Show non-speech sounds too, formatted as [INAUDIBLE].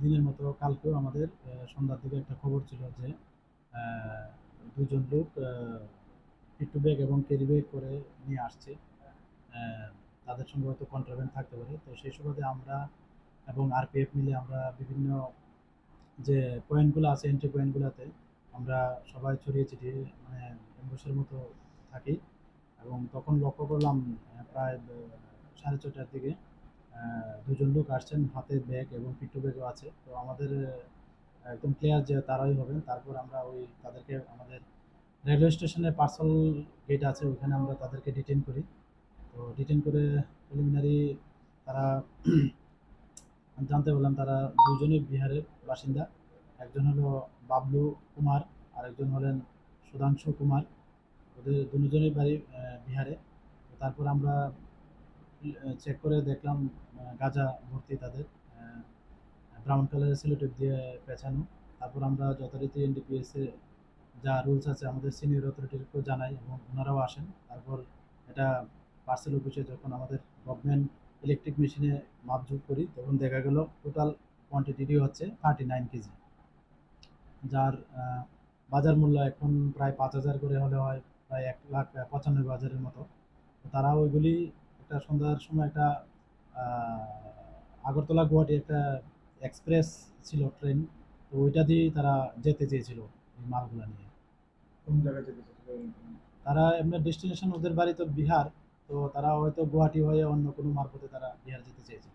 দিনের মতো কালকেও আমাদের সন্ধ্যার দিকে একটা খবর ছিল যে দুজন লোক পিট্টু ব্যাগ এবং ক্যারি ব্যাগ করে নিয়ে আসছে। তাদের সঙ্গে হয়তো কন্ট্রাব্যান্ড থাকতে পারে। তো সেই সুবাদে আমরা এবং আরপিএফ মিলে আমরা বিভিন্ন যে পয়েন্টগুলো আছে এন্ট্রি পয়েন্টগুলোতে আমরা সবাই ছড়িয়ে ছিটিয়ে মানে এম্বুসের মতো থাকি। এবং তখন লক্ষ্য করলাম প্রায় সাড়ে ছটার দিকে দুজন লোক আসছেন, হাতে ব্যাগ এবং পিট্টু ব্যাগও আছে। তো আমাদের একদম ক্লিয়ার যে তারাই হবেন। তারপর আমরা ওই তাদেরকে, আমাদের রেলওয়ে স্টেশনে পার্সেল গেট আছে ওইখানে আমরা তাদেরকে ডিটেন করি। তো ডিটেন করে প্রিলিমিনারি তারা, [CLEARS THROAT] জানতে পারলাম তারা দুজনই বিহারের বাসিন্দা। একজন হলো বাবলু কুমার আর একজন হলেন সুধাংশু কুমার। ওদের, দুজনের বাড়ি বিহারে। তারপর আমরা চেক করে দেখলাম গাঁজা ভর্তি তাদের ব্রাউন কালারের সেলোটেপ দিয়ে পেঁচানো। তারপর আমরা যথারীতি এনডিপিএসে যা রুলস আছে আমাদের সিনিয়র অথরিটিকেও জানাই এবং ওনারাও আসেন। তারপর এটা পার্সেল অফিসে যখন আমাদের গভর্নমেন্ট ইলেকট্রিক মেশিনে মাপযোগ করি, তখন দেখা গেল টোটাল কোয়ান্টিটি হচ্ছে থার্টি নাইন কেজি যার বাজার মূল্য এখন প্রায় পাঁচ হাজার করে হলে হয়, প্রায় এক লাখ পঁচানব্বই হাজারের মতো। তারা ওইগুলি একটা সন্ধ্যার সময় একটা আগরতলা গুয়াহাটি একটা এক্সপ্রেস ছিল ট্রেন তো ওইটা দিয়েই তারা যেতে চেয়েছিল এই মালগুলো নিয়ে। কোন জায়গায় যেতে তারা এমনি ডেস্টিনেশন ওদের বাড়ি তো বিহার তো তারা হয়তো গুয়াহাটি হয়ে অন্য কোনো মারফতে তারা বিহার যেতে চেয়েছিল।